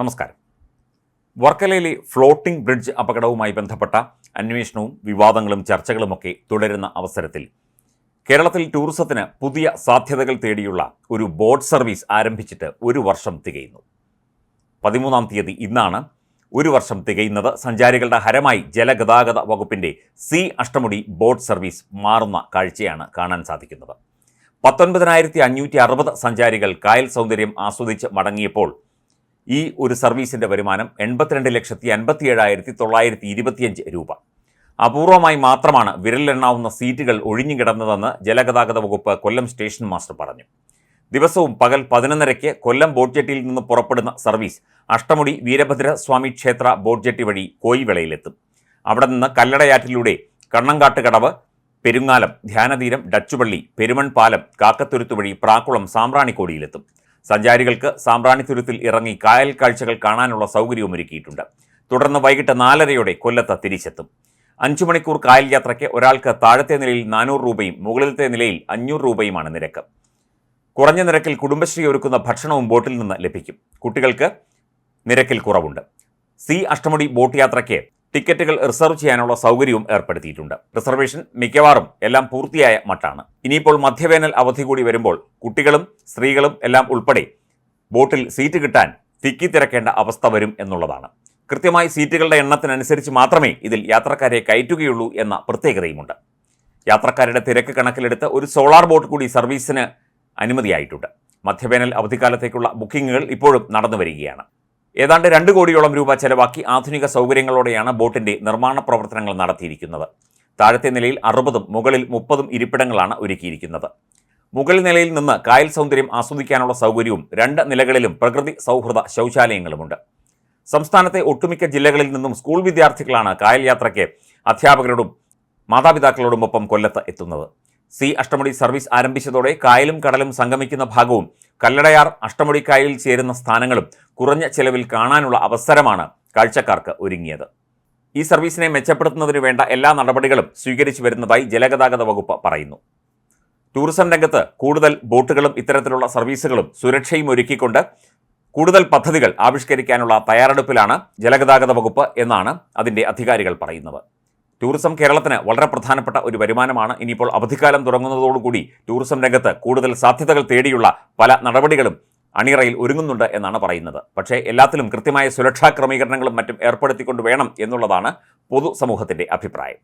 നമസ്കാരം. വർക്കലയിലെ floating bridge അപകടവുമായി ബന്ധപ്പെട്ട അന്വേഷണവും വിവാദങ്ങളും ചർച്ചകളുമൊക്കെ തുടരുന്ന അവസരത്തിൽ കേരളത്തിൽ ടൂറിസത്തിന് പുതിയ സാധ്യതകൾ തേടിയുള്ള ഒരു ബോട്ട് സർവീസ് ആരംഭിച്ചിട്ട് ഒരു വർഷം തികയുന്നു. പതിമൂന്നാം തീയതി ഇന്നാണ് ഒരു വർഷം തികയുന്നത്. സഞ്ചാരികളുടെ ഹരമായി ജലഗതാഗത വകുപ്പിന്റെ സി അഷ്ടമുടി ബോട്ട് സർവീസ് മാറുന്ന കാഴ്ചയാണ് കാണാൻ സാധിക്കുന്നത്. പത്തൊൻപതിനായിരത്തി അഞ്ഞൂറ്റി അറുപത് സഞ്ചാരികൾ കായൽ സൗന്ദര്യം ആസ്വദിച്ച് മടങ്ങിയപ്പോൾ ഈ ഒരു സർവീസിന്റെ വരുമാനം എൺപത്തിരണ്ട് ലക്ഷത്തി അൻപത്തി ഏഴായിരത്തി തൊള്ളായിരത്തി ഇരുപത്തിയഞ്ച് രൂപ. അപൂർവമായി മാത്രമാണ് വിരലിലെണ്ണാവുന്ന സീറ്റുകൾ ഒഴിഞ്ഞു കിടന്നതെന്ന് ജലഗതാഗത വകുപ്പ് കൊല്ലം സ്റ്റേഷൻ മാസ്റ്റർ പറഞ്ഞു. ദിവസവും പകൽ പതിനൊന്നരയ്ക്ക് കൊല്ലം ബോട്ട് ജെട്ടിയിൽ നിന്ന് പുറപ്പെടുന്ന സർവീസ് അഷ്ടമുടി വീരഭദ്ര സ്വാമി ക്ഷേത്ര ബോട്ട് ജെട്ടി വഴി കോയിവിളയിലെത്തും. അവിടെ നിന്ന് കല്ലടയാറ്റിലൂടെ കണ്ണങ്കാട്ട് കടവ് പെരുങ്ങാലം ധ്യാനതീരം ഡച്ചുപള്ളി പെരുമൺ പാലം കാക്കത്തുരുത്ത് വഴി പ്രാക്കുളം സാമ്പ്രാണിക്കോടിയിലെത്തും. സഞ്ചാരികൾക്ക് സാമ്പ്രാണിത്തുരുത്തിൽ ഇറങ്ങി കായൽ കാഴ്ചകൾ കാണാനുള്ള സൗകര്യവും ഒരുക്കിയിട്ടുണ്ട്. തുടർന്ന് വൈകിട്ട് നാലരയോടെ കൊല്ലത്ത് തിരിച്ചെത്തും. അഞ്ചു മണിക്കൂർ കായൽ യാത്രയ്ക്ക് ഒരാൾക്ക് താഴത്തെ നിലയിൽ നാനൂറ് രൂപയും മുകളിലത്തെ നിലയിൽ അഞ്ഞൂറ് രൂപയുമാണ് നിരക്ക്. കുറഞ്ഞ നിരക്കിൽ കുടുംബശ്രീ ഒരുക്കുന്ന ഭക്ഷണവും ബോട്ടിൽ നിന്ന് ലഭിക്കും. കുട്ടികൾക്ക് നിരക്കിൽ കുറവുണ്ട്. സി അഷ്ടമുടി ബോട്ട് യാത്രയ്ക്ക് ടിക്കറ്റുകൾ റിസർവ് ചെയ്യാനുള്ള സൗകര്യവും ഏർപ്പെടുത്തിയിട്ടുണ്ട്. റിസർവേഷൻ മിക്കവാറും എല്ലാം പൂർത്തിയായ മട്ടാണ്. ഇനിയിപ്പോൾ മധ്യവേനൽ അവധി കൂടി വരുമ്പോൾ കുട്ടികളും സ്ത്രീകളും എല്ലാം ഉൾപ്പെടെ ബോട്ടിൽ സീറ്റ് കിട്ടാൻ തിക്കി തിരക്കേണ്ട അവസ്ഥ വരും എന്നുള്ളതാണ്. കൃത്യമായി സീറ്റുകളുടെ എണ്ണത്തിനനുസരിച്ച് മാത്രമേ ഇതിൽ യാത്രക്കാരെ കയറ്റുകയുള്ളൂ എന്ന പ്രത്യേകതയുമുണ്ട്. യാത്രക്കാരുടെ തിരക്ക് കണക്കിലെടുത്ത് ഒരു സോളാർ ബോട്ട് കൂടി സർവീസിന് അനുമതിയായിട്ടുണ്ട്. മധ്യവേനൽ അവധിക്കാലത്തേക്കുള്ള ബുക്കിംഗുകൾ ഇപ്പോഴും നടന്നു വരികയാണ് ഏതാണ്ട് രണ്ട് കോടിയോളം രൂപ ചെലവാക്കി ആധുനിക സൗകര്യങ്ങളോടെയാണ് ബോട്ടിന്റെ നിർമ്മാണ പ്രവർത്തനങ്ങൾ നടത്തിയിരിക്കുന്നത്. താഴത്തെ നിലയിൽ അറുപതും മുകളിൽ മുപ്പതും ഇരിപ്പിടങ്ങളാണ് ഒരുക്കിയിരിക്കുന്നത്. മുകൾ നിലയിൽ നിന്ന് കായൽ സൗന്ദര്യം ആസ്വദിക്കാനുള്ള സൗകര്യവും രണ്ട് നിലകളിലും പ്രകൃതി സൗഹൃദ ശൗചാലയങ്ങളുമുണ്ട്. സംസ്ഥാനത്തെ ഒട്ടുമിക്ക ജില്ലകളിൽ നിന്നും സ്കൂൾ വിദ്യാർത്ഥികളാണ് കായൽ യാത്രയ്ക്ക് അധ്യാപകരോടും മാതാപിതാക്കളോടുമൊപ്പം കൊല്ലത്ത് എത്തുന്നത്. സി അഷ്ടമുടി സർവീസ് ആരംഭിച്ചതോടെ കായലും കടലും സംഗമിക്കുന്ന ഭാഗവും കല്ലടയാർ അഷ്ടമുടിക്കായലിൽ ചേരുന്ന സ്ഥാനങ്ങളും കുറഞ്ഞ ചെലവിൽ കാണാനുള്ള അവസരമാണ് കാഴ്ചക്കാർക്ക് ഒരുങ്ങിയത്. ഈ സർവീസിനെ മെച്ചപ്പെടുത്തുന്നതിന് വേണ്ട എല്ലാ നടപടികളും സ്വീകരിച്ചു വരുന്നതായി ജലഗതാഗത വകുപ്പ് പറയുന്നു. ടൂറിസം രംഗത്ത് കൂടുതൽ ബോട്ടുകളും ഇത്തരത്തിലുള്ള സർവീസുകളും സുരക്ഷയും ഒരുക്കിക്കൊണ്ട് കൂടുതൽ പദ്ധതികൾ ആവിഷ്കരിക്കാനുള്ള തയ്യാറെടുപ്പിലാണ് ജലഗതാഗത വകുപ്പ് എന്നാണ് അതിന്റെ അധികാരികൾ പറയുന്നത്. ടൂറിസം കേരളത്തിന് വളരെ പ്രധാനപ്പെട്ട ഒരു വരുമാനമാണ്. ഇനിയിപ്പോൾ അവധിക്കാലം തുടങ്ങുന്നതോടുകൂടി ടൂറിസം രംഗത്ത് കൂടുതൽ സാധ്യതകൾ തേടിയുള്ള പല നടപടികളും അണിയറയിൽ ഒരുങ്ങുന്നുണ്ട് എന്നാണ് പറയുന്നത്. പക്ഷേ എല്ലാത്തിലും കൃത്യമായ സുരക്ഷാ ക്രമീകരണങ്ങളും മറ്റും ഏർപ്പെടുത്തിക്കൊണ്ട് വേണം എന്നുള്ളതാണ് പൊതുസമൂഹത്തിന്റെ അഭിപ്രായം.